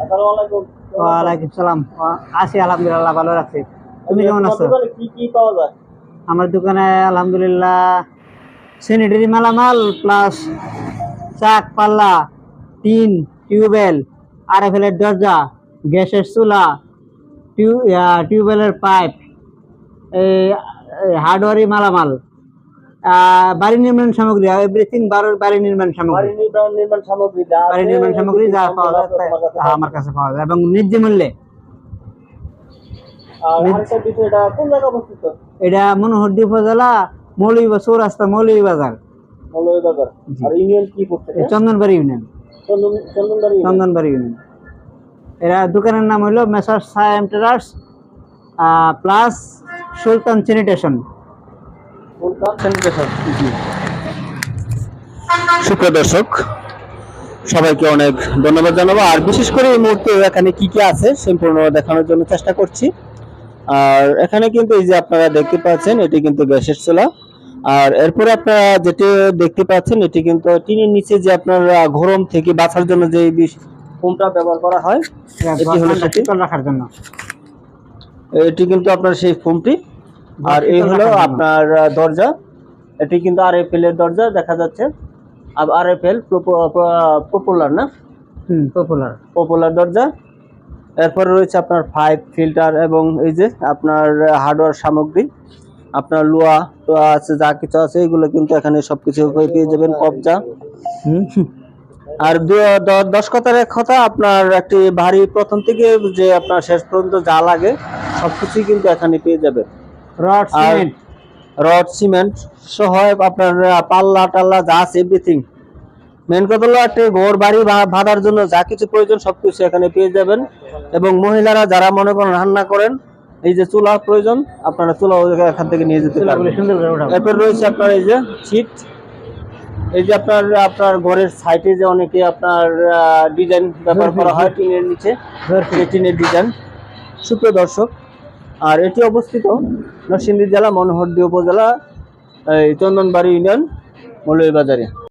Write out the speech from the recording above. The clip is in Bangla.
আসসালামু ওয়ালাইকুম সালাম। আছি আলহামদুলিল্লাহ ভালো রাখছি তুমি কেমন আছো? দোকানে কি কি পাওয়া যায়? আমার দোকানে আলহামদুলিল্লাহ স্যানিটারি মালামাল প্লাস চাক পাল্লা টিন টিউবওয়েল আরএফএলের দরজা গ্যাসের চুলা টিউ টিউবওয়েলের পাইপ এই হার্ডওয়ারি মালামাল। বাড়ি নির্মাণ সামগ্রী এভরিথিং বাড়ি নির্মাণ বাড়ি সামগ্রী বাড়ি নির্মাণ সামগ্রী যা পাওয়া যায় তা আমার কাছে পাওয়া যায়। এবং ন্যায্য মূল্যে। এটা মনোহরদি উপজেলা মৌলভী চৌরাস্তা মৌলভী বাজার চন্দনবাড়ি ইউনিয়ন। চন্দন চন্দনবাড়ি ইউনিয়ন। এরা দোকানের নাম হলো messrs Sayam traders plus Sultan sanitation সুপ্রিয় দর্শক সবাইকে অনেক ধন্যবাদ জানাব। আর বিশেষ করে এই মুহূর্তে এখানে কি কি আছে সম্পূর্ণ দেখানোর জন্য চেষ্টা করছি। আর এখানে কিন্তু এই যে আপনারা দেখতে পাচ্ছেন এটি কিন্তু গ্যাসের চুলা। আর এরপরে আপনারা যেটি দেখতে পাচ্ছেন এটি কিন্তু টিনের নিচে যে আপনার গরম থেকে বাঁচার জন্য যে ফোমটা ব্যবহার করা হয় এটি হলো রাখার জন্য। এটি কিন্তু আপনার সেই ফোমটি। আর এই হলো আপনার দরজা। এটি কিন্তু আর এফ এর দরজা দেখা যাচ্ছে। আর এফ এল পপুলার না? পপুলার পপুলার দরজা। এরপর রয়েছে আপনার ফাইভ ফিল্টার এবং এই যে আপনার হার্ডওয়্যার সামগ্রী। আপনার লোয়া তো আছে যা কিছু আছে এগুলো কিন্তু এখানে সবকিছু পেয়ে যাবেন কবজা আর দশ কথার এক কথা আপনার একটি ভারী প্রথম থেকে যে আপনার শেষ পর্যন্ত যা লাগে সবকিছুই কিন্তু এখানে পেয়ে যাবেন। Rod cement. রড সিমেন্ট সহ আপনার পাল্লা টাল্লা যা আছে এভরিথিং মেন কথা হলো একটা ঘর বাড়ি বাঁধার জন্য যা কিছু প্রয়োজন সবকিছু এখানে পেয়ে যাবেন। এবং মহিলারা যারা মনে করেন রান্না করেন এই যে চুলা প্রয়োজন আপনারা চুলা এখান থেকে নিয়ে যেতে পারবেন। এরপর রয়েছে আপনার এই যে সিট এই যে আপনার আপনার ঘরের সাইডে যে অনেকে আপনার ডিজাইন ব্যবহার করা হয় টিনের নিচে টিনের ডিজাইন সুপ্রিয় দর্শক আর এটি অবস্থিত নরসিংদী জেলা মনোহরদী উপজেলা এই চন্দনবাড়ি ইউনিয়ন মৌলভীবাজারে।